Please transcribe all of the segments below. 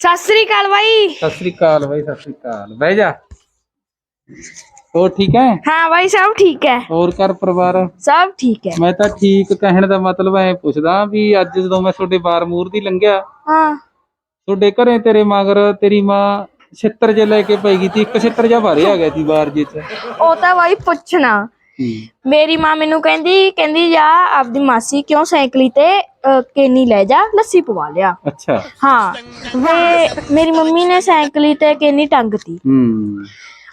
ਸਤਿ ਸ੍ਰੀ ਅਕਾਲ ਬਾਈ। ਸਤਿ ਸ੍ਰੀ ਅਕਾਲ ਬਾਈ ਸਤਿ ਸ੍ਰੀ ਅਕਾਲ। ਬਹਿ ਜਾ। ਹੋਰ ਠੀਕ ਹੈ? ਹਾਂ ਬਾਈ ਸਭ ਠੀਕ ਹੈ। ਹੋਰ ਘਰ ਪਰਿਵਾਰ? ਸਭ ਠੀਕ ਹੈ। ਮੈਂ ਤਾਂ ਠੀਕ ਕਹਿਣ ਦਾ ਮਤਲਬ ਐ ਪੁੱਛਦਾ ਵੀ ਅੱਜ ਜਦੋਂ ਮੈਂ ਤੁਹਾਡੇ ਬਾਰ ਮੂਰ ਦੀ ਲੰਘਿਆ ਹਾਂ। ਤੁਹਾਡੇ ਘਰੇ ਤੇਰੇ ਮਗਰ ਤੇਰੀ ਮਾਂ ਛਿੱਤਰ ਜੇ ਲੈ ਕੇ ਪਈ ਗਈ ਸੀ ਇੱਕ ਛਿੱਤਰ ਜਿਹਾ ਭਾਰੇ ਆ ਗਿਆ ਸੀ ਬਾਰ ਜੀ ਚ। ਉਹ ਤਾਂ ਬਾਈ ਪੁੱਛਣਾ। ਮੇਰੀ ਮਾਂ ਮੈਨੂੰ ਕਹਿੰਦੀ ਕਹਿੰਦੀ ਜਾ ਆਪਦੀ ਮਾਸੀ ਕਿਉਂ ਸਾਈਕਲੀ ਤੇ ਕੇਨੀ ਲੈ ਜਾ ਲੱਸੀ ਪਵਾ ਲਿਆ। ਅੱਛਾ। ਹਾਂ ਵੇ ਮੇਰੀ ਮੰਮੀ ਨੇ ਸਾਈਕਲੀ ਤੇ ਕੇਨੀ ਟੰਗਤੀ ਹੂੰ।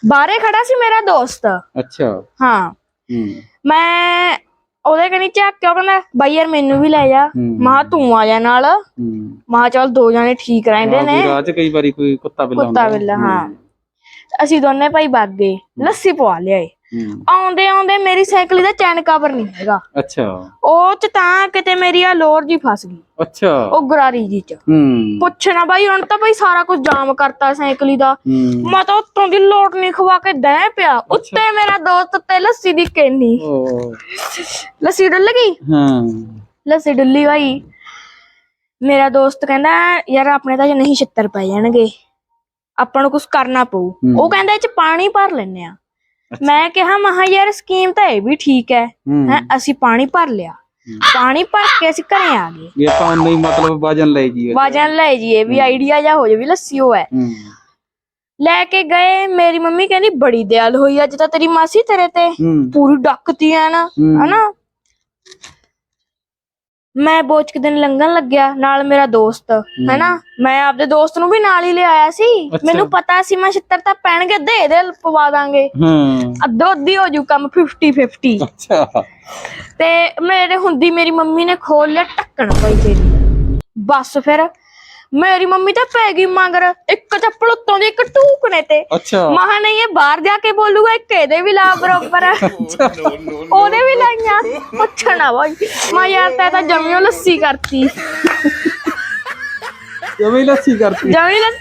ਬਾਹਰੇ ਖੜਾ ਸੀ ਮੇਰਾ ਦੋਸਤ। ਅੱਛਾ। ਹਾਂ। ਹੂੰ। ਮੈਂ ਉਹਦੇ ਕਨੀ ਚੱਕ ਕੇ ਉਹ ਕਹਿੰਦਾ ਬਾਈ ਯਾਰ ਮੈਨੂੰ ਵੀ ਲੈ ਜਾ। ਹੂੰ। ਮਾਂ ਤੂੰ ਆ ਜਾ ਨਾਲ। ਹੂੰ। ਮਾਂ ਚੱਲ ਦੋ ਜਾਣੇ ਠੀਕ ਰਹਿੰਦੇ ਨੇ। ਰਾਹ ਚ ਕਈ ਵਾਰੀ ਕੋਈ ਕੁੱਤਾ ਬਿੱਲਾ ਕੁੱਤਾ ਹੁੰਦਾ। ਬਿੱਲਾ ਹਾਂ। ਅਸੀਂ ਦੋਨੇ ਭਾਈ ਭੱਗ ਗਏ। ਲੱਸੀ ਪਵਾ ਲਿਆਏ। ਆਉਂਦੇ ਆਉਂਦੇ ਮੇਰੀ ਸਾਈਕਲ ਦਾ ਚੈਨ ਕਵਰ ਨਹੀਂ ਹੈਗਾ। ਅੱਛਾ। ਉਹ ਚ ਤਾਂ ਕਿਤੇ ਮੇਰੀ ਆ ਲੋਰ ਜੀ ਫਸ ਗਈ। ਅੱਛਾ। ਉਹ ਗਰਾਰੀ ਜੀ ਚ। ਹੂੰ। ਪੁੱਛਣਾ ਬਾਈ ਹੁਣ ਤਾਂ ਬਾਈ ਸਾਰਾ ਕੁਝ ਜਾਮ ਕਰਤਾ ਸਾਈਕਲੀ ਦਾ। ਮੈਂ ਤਾਂ ਉੱਤੋਂ ਦੀ ਲੋਟ ਨਹੀਂ ਖਵਾ ਕੇ ਦਹਿ ਪਿਆ। ਉੱਤੇ ਮੇਰਾ ਦੋਸਤ ਤੇ ਲੱਸੀ ਦੀ ਕੇਨੀ। ਲੱਸੀ ਡੁੱਲ ਗਈ? ਹਾਂ। ਲੱਸੀ ਡੁੱਲੀ ਬਾਈ। ਮੇਰਾ ਦੋਸਤ ਕਹਿੰਦਾ ਯਾਰ ਆਪਣੇ ਤਾਂ ਨਹੀਂ ਛਿੱਤਰ ਪੈ ਜਾਣਗੇ। ਆਪਾਂ ਨੂੰ ਕੁਝ ਕਰਨਾ ਪਊ। ਉਹ ਕਹਿੰਦਾ ਇਹ ਚ ਪਾਣੀ ਭਰ ਲੈਨੇ ਆ। ਮੈਂ ਕਿਹਾ ਮਹਾ ਯਾਰ ਸਕੀਮ ਤਾਂ ਇਹ ਵੀ ਠੀਕ ਹੈ। ਹੂੰ। ਅਸੀਂ ਪਾਣੀ ਭਰ ਲਿਆ। ਪਾਣੀ ਭਰ ਕੇ ਅਸੀਂ ਘਰੇ ਆ ਗਏ। ਇਹ ਆਪਾਂ ਨਹੀਂ ਮਤਲਬ ਵਜਨ ਲੈ ਜੀਏ ਵਜਨ ਲੈ ਜੀਏ ਵੀ ਆਈਡੀਆ ਜਾ ਹੋ ਜਾਵੇ ਲੱਸੀ ਉਹ ਹੈ। ਲੈ ਕੇ ਗਏ ਮੇਰੀ ਮੰਮੀ ਕਹਿੰਦੀ ਬੜੀ ਦਿਆਲ ਹੋਈ ਅੱਜ ਤਾਂ ਤੇਰੀ ਮਾਸੀ ਤੇਰੇ ਤੇ ਪੂਰੀ ਡੱਕਤੀ ਐ ਨਾ। ਹਨਾ? ਮੈਂ ਬੋਚ ਕੇ ਦਿਨ ਲੰਘਣ ਲੱਗਿਆ ਨਾਲ ਮੇਰਾ ਦੋਸਤ ਹੈਨਾ? ਮੈਂ ਆਪਦੇ ਦੋਸਤ ਨੂੰ ਵੀ ਨਾਲ ਹੀ ਲਿਆਇਆ ਸੀ। ਮੈਨੂੰ ਪਤਾ ਸੀ ਮੈਂ ਛਿੱਤਰ ਤਾਂ ਪੈਣਗੇ ਦੇ ਦੇ ਪਵਾ ਦਾਂਗੇ। ਹੂੰ। ਅੱਧੋ ਅੱਧੀ ਹੋ ਜੂ ਕੰਮ 50 50 ਅੱਛਾ। ਤੇ ਮੇਰੇ ਹੁੰਦੀ ਮੇਰੀ ਮੰਮੀ ਨੇ ਖੋਲ ਲਿਆ ਢੱਕਣ ਪਈ ਤੇਰੀ ਬਸ ਫਿਰ ਮੇਰੀ ਮੰਮੀ ਤਾਂ ਪੈ ਗਈ ਮਗਰ। ਇੱਕ ਚੱਪਲ ਉੱਤੋਂ ਦੀ ਇੱਕ ਟੂਕਣੇ ਤੇ। ਅੱਛਾ। ਮਹਾ ਨਹੀਂ ਇਹ ਬਾਹਰ ਜਾ ਕੇ ਬੋਲੂਗਾ ਇੱਕ ਇਹਦੇ ਵੀ ਲਾ ਬਰੋਬਰ। ਉਹਦੇ ਵੀ ਲਾਈਆਂ। ਪੁੱਛਣਾ ਬਾਈ। ਮੈਂ ਯਾਰ ਤੈ ਤਾਂ ਜਮਿਓ ਲੱਸੀ ਕਰਤੀ। ਜਮੇ ਲੱਸੀ ਕਰਤੀ। ਜਮੀ ਲੱਸੀ